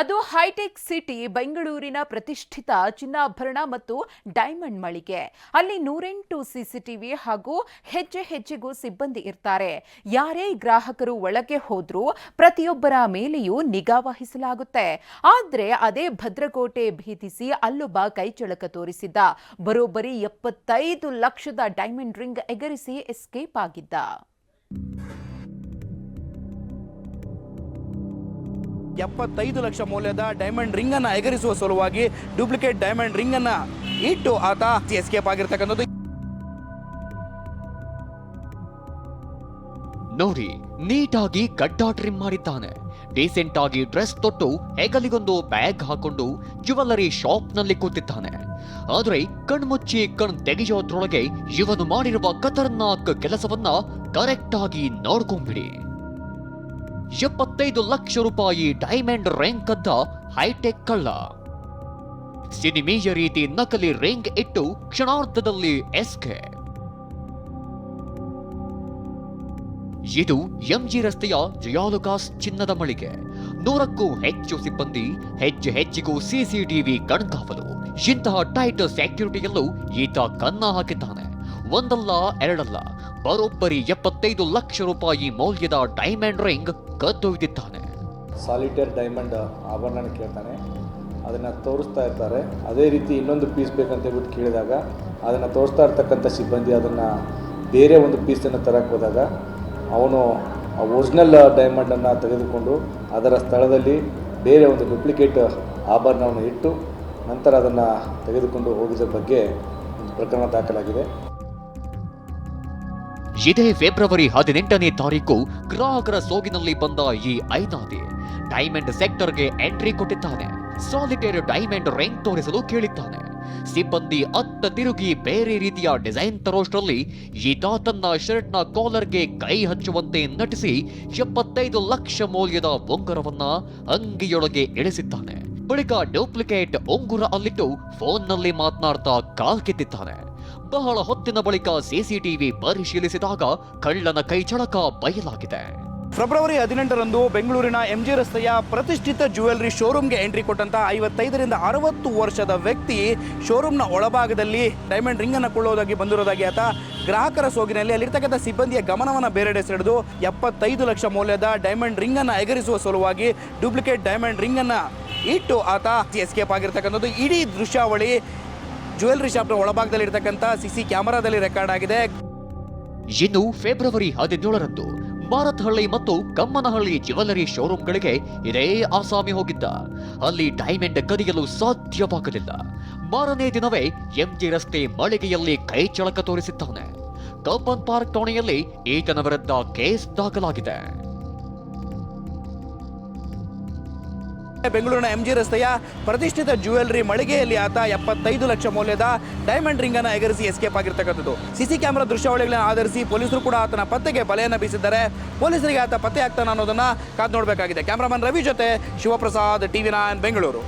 ಅದು high tech city ಬೆಂಗಳೂರಿನ ಪ್ರತಿಷ್ಠಿತ ಚಿನ್ನಾಭರಣ ಮತ್ತು ಡೈಮಂಡ್ ಮಳಿಗೆ. ಅಲ್ಲಿ ನೂರೆಂಟು ಸಿಸಿಟಿವಿ ಹಾಗೂ ಹೆಜ್ಜೆ ಹೆಜ್ಜೆಗೂ ಸಿಬ್ಬಂದಿ ಇರ್ತಾರೆ. ಯಾರೇ ಗ್ರಾಹಕರು ಒಳಗೆ ಹೋದ್ರೂ ಪ್ರತಿಯೊಬ್ಬರ ಮೇಲೆಯೂ ನಿಗಾ ವಹಿಸಲಾಗುತ್ತೆ. ಆದ್ರೆ ಅದೇ ಭದ್ರಕೋಟೆ ಭೇದಿಸಿ ಅಲ್ಲೊಬ್ಬ ಕೈಚಳಕ ತೋರಿಸಿದ್ದ. ಬರೋಬ್ಬರಿ ಎಪ್ಪತ್ತೈದು ಲಕ್ಷದ ಡೈಮಂಡ್ ರಿಂಗ್ ಎಗರಿಸಿ ಎಸ್ಕೇಪ್ ಆಗಿದ್ದ. ಎಪ್ಪತ್ತೈದು ಲಕ್ಷ ಮೌಲ್ಯದ ಡೈಮಂಡ್ ರಿಂಗ್ ಅನ್ನ ಎಗರಿಸುವ ಸಲುವಾಗಿ ಡೂಪ್ಲಿಕೇಟ್ ಡೈಮಂಡ್ ರಿಂಗ್ ಅನ್ನ ಇಟ್ಟು ಆತ ಎಸ್ಕೇಪ್ ಆಗಿರ್ತಕ್ಕಂಥದ್ದು. ನೋಡಿ, ನೀಟಾಗಿ ಗಡ್ಡ ಟ್ರಿಮ್ ಮಾಡಿದ್ದಾನೆ. ಡೀಸೆಂಟ್ ಆಗಿ ಡ್ರೆಸ್ ತೊಟ್ಟು ಹೆಗಲಿಗೊಂದು ಬ್ಯಾಗ್ ಹಾಕೊಂಡು ಜ್ಯುವೆಲ್ಲರಿ ಶಾಪ್ನಲ್ಲಿ ಕೂತಿದ್ದಾನೆ. ಆದ್ರೆ ಕಣ್ಮುಚ್ಚಿ ಕಣ್ ತೆಗೆಯೋದ್ರೊಳಗೆ ಇವನು ಮಾಡಿರುವ ಖತರ್ನಾಕ್ ಕೆಲಸವನ್ನ ಕರೆಕ್ಟ್ ಆಗಿ ನೋಡ್ಕೊಂಬಿಡಿ. ಎಪ್ಪತ್ತೈದು ಲಕ್ಷ ರೂಪಾಯಿ ಡೈಮಂಡ್ ರಿಂಗ್ ಕದ್ದ ಹೈಟೆಕ್ ಕಳ್ಳ. ಸಿನಿಮೀಯ ರೀತಿ ನಕಲಿ ರಿಂಗ್ ಇಟ್ಟು ಕ್ಷಣಾರ್ಧದಲ್ಲಿ ಎಸ್ಕೆ ಇದು ಎಂಜಿ ರಸ್ತೆಯ ಜಯಾಲುಕಾಸ್ ಚಿನ್ನದ ಮಳಿಗೆ. ನೂರಕ್ಕೂ ಹೆಚ್ಚು ಸಿಬ್ಬಂದಿ ಹೆಜ್ಜೆ ಹೆಜ್ಜೆಗೂ ಸಿಸಿಟಿವಿ ಕಣ್ಗಾವಲು. ಇಂತಹ ಟೈಟ್ ಸೆಕ್ಯೂರಿಟಿಯಲ್ಲೂ ಈತ ಕನ್ನ ಹಾಕಿದ್ದಾನೆ ಒಂದಲ್ಲ, ಎರಡಲ್ಲ. ಬರೋಬ್ಬರಿ ಎಪ್ಪತ್ತೈದು ಲಕ್ಷ ರೂಪಾಯಿ ಮೌಲ್ಯದ ಡೈಮಂಡ್ ರಿಂಗ್ ಕದ್ದೊಯ್ದಿದ್ದಾನೆ ಸಾಲಿಟೇರ್ ಡೈಮಂಡ್ ಆಭರಣ ಕೇಳ್ತಾನೆ. ಅದನ್ನು ತೋರಿಸ್ತಾ ಇರ್ತಾರೆ. ಅದೇ ರೀತಿ ಇನ್ನೊಂದು ಪೀಸ್ ಬೇಕಂತ ಹೇಳ್ಬಿಟ್ಟು ಕೇಳಿದಾಗ, ಅದನ್ನು ತೋರಿಸ್ತಾ ಇರ್ತಕ್ಕಂಥ ಸಿಬ್ಬಂದಿ ಅದನ್ನು ಬೇರೆ ಒಂದು ಪೀಸನ್ನು ತರಕ್ಕೆ ಹೋದಾಗ, ಅವನು ಆ ಒರಿಜಿನಲ್ ಡೈಮಂಡನ್ನು ತೆಗೆದುಕೊಂಡು ಅದರ ಸ್ಥಳದಲ್ಲಿ ಬೇರೆ ಒಂದು ಡುಪ್ಲಿಕೇಟ್ ಆಭರಣವನ್ನು ಇಟ್ಟು, ನಂತರ ಅದನ್ನು ತೆಗೆದುಕೊಂಡು ಹೋಗಿದ ಬಗ್ಗೆ ಪ್ರಕರಣ ದಾಖಲಾಗಿದೆ. ಇದೇ ಫೆಬ್ರವರಿ ಹದಿನೆಂಟನೇ ತಾರೀಕು ಗ್ರಾಹಕರ ಸೋಗಿನಲ್ಲಿ ಬಂದ ಈ ಐನಾದಿ. ಡೈಮಂಡ್ ಸೆಕ್ಟರ್ಗೆ ಎಂಟ್ರಿ ಕೊಟ್ಟಿದ್ದಾನೆ. ಸಾಲಿಟೇರ್ ಡೈಮಂಡ್ ರಿಂಗ್ ತೋರಿಸಲು ಕೇಳಿದ್ದಾನೆ. ಸಿಬ್ಬಂದಿ ಅತ್ತ ತಿರುಗಿ ಬೇರೆ ರೀತಿಯ ಡಿಸೈನ್ ತರೋಷ್ಟರಲ್ಲಿ ಈತ ತನ್ನ ಶರ್ಟ್ನ ಕಾಲರ್ಗೆ ಕೈ ಹಚ್ಚುವಂತೆ ನಟಿಸಿ ಎಪ್ಪತ್ತೈದು ಲಕ್ಷ ಮೌಲ್ಯದ ಉಂಗುರವನ್ನ ಅಂಗಿಯೊಳಗೆ ಇಳಿಸಿದ್ದಾನೆ. ಬಳಿಕ ಡೂಪ್ಲಿಕೇಟ್ ಉಂಗುರ ಅಲ್ಲಿಟ್ಟು ಫೋನ್ನಲ್ಲಿ ಮಾತನಾಡ್ತಾ ಕಾಲ್ ಕಿತ್ತಿದ್ದಾನೆ. ಬಹಳ ಹೊತ್ತಿನ ಬಳಿಕ ಸಿಸಿಟಿವಿ ಪರಿಶೀಲಿಸಿದಾಗ ಕಳ್ಳನ ಕೈಚಳಕ ಬಯಲಾಗಿದೆ. ಫೆಬ್ರವರಿ ಹದಿನೆಂಟರಂದು ಬೆಂಗಳೂರಿನ ಎಂಜಿ ರಸ್ತೆಯ ಪ್ರತಿಷ್ಠಿತ ಜ್ಯುವೆಲ್ಲರಿ ಶೋರೂಮ್ಗೆ ಎಂಟ್ರಿ ಕೊಟ್ಟಂತ ಐವತ್ತೈದರಿಂದ ಅರವತ್ತು ವರ್ಷದ ವ್ಯಕ್ತಿ ಶೋರೂಮ್ನ ಒಳಭಾಗದಲ್ಲಿ ಡೈಮಂಡ್ ರಿಂಗ್ ಅನ್ನು ಕೊಳ್ಳೋದಾಗಿ ಬಂದಿರೋದಾಗಿ ಆತ ಗ್ರಾಹಕರ ಸೋಗಿನಲ್ಲಿ ಅಲ್ಲಿರ್ತಕ್ಕಂಥ ಸಿಬ್ಬಂದಿಯ ಗಮನವನ್ನು ಬೇರೆಡೆ ಸೆಳೆದು ಎಪ್ಪತ್ತೈದು ಲಕ್ಷ ಮೌಲ್ಯದ ಡೈಮಂಡ್ ರಿಂಗ್ ಅನ್ನು ಎಗರಿಸುವ ಸಲುವಾಗಿ ಡೂಪ್ಲಿಕೇಟ್ ಡೈಮಂಡ್ ರಿಂಗ್ ಅನ್ನು ಇಟ್ಟು ಆತ ಎಸ್ಕೇಪ್ ಆಗಿರ್ತಕ್ಕಂಥದ್ದು. ಇಡೀ ದೃಶ್ಯಾವಳಿ ಜ್ಯುವೆಲ್ಲರಿ ಶಾಪ್ನ ಒಳಭಾಗದಲ್ಲಿ ಇರತಕ್ಕಂತ ಸಿಸಿ ಕ್ಯಾಮೆರಾದಲ್ಲಿ ರೆಕಾರ್ಡ್ ಆಗಿದೆ. ಇನ್ನು ಫೆಬ್ರವರಿ ಹದಿನೇಳರಂದು ಭಾರತಹಳ್ಳಿ ಮತ್ತು ಕಮ್ಮನಹಳ್ಳಿ ಜ್ಯುವೆಲ್ಲರಿ ಶೋರೂಮ್ಗಳಿಗೆ ಇದೇ ಆಸಾಮಿ ಹೋಗಿದ್ದ. ಅಲ್ಲಿ ಡೈಮಂಡ್ ಕದಿಯಲು ಸಾಧ್ಯವಾಗಲಿಲ್ಲ. ಮಾರನೇ ದಿನವೇ ಎಂಜಿ ರಸ್ತೆ ಮಳಿಗೆಯಲ್ಲಿ ಕೈ ಚಳಕ ತೋರಿಸಿದ್ದಾನೆ. ಕಬ್ಬನ್ ಪಾರ್ಕ್ ಠಾಣೆಯಲ್ಲಿ ಈತನ ವಿರುದ್ಧ ಕೇಸ್ ದಾಖಲಾಗಿದೆ. ಬೆಂಗಳೂರಿನ ಎಂಜಿ ರಸ್ತೆಯ ಪ್ರತಿಷ್ಠಿತ ಜ್ಯುವೆಲ್ಲರಿ ಮಳಿಗೆಯಲ್ಲಿ ಆತ ಎಪ್ಪತ್ತೈದು ಲಕ್ಷ ಮೌಲ್ಯದ ಡೈಮಂಡ್ ರಿಂಗ್ ಅನ್ನು ಎಗರಿಸಿ ಎಸ್ಕೇಪ್ ಆಗಿರ್ತಕ್ಕಂಥದ್ದು. ಸಿಸಿ ಕ್ಯಾಮೆರಾ ದೃಶ್ಯಾವಳಿಗಳನ್ನು ಆಧರಿಸಿ ಪೊಲೀಸರು ಕೂಡ ಆತನ ಪತ್ತೆಗೆ ಬಲೆಯನ್ನು ಬೀಸಿದ್ದಾರೆ. ಪೊಲೀಸರಿಗೆ ಆತ ಪತ್ತೆ ಆಗ್ತಾನ ಅನ್ನೋದನ್ನ ಕಾದು ನೋಡಬೇಕಾಗಿದೆ. ಕ್ಯಾಮರಾಮನ್ ರವಿ ಜೊತೆ ಶಿವಪ್ರಸಾದ್, ಟಿವಿ ನೈನ್, ಬೆಂಗಳೂರು.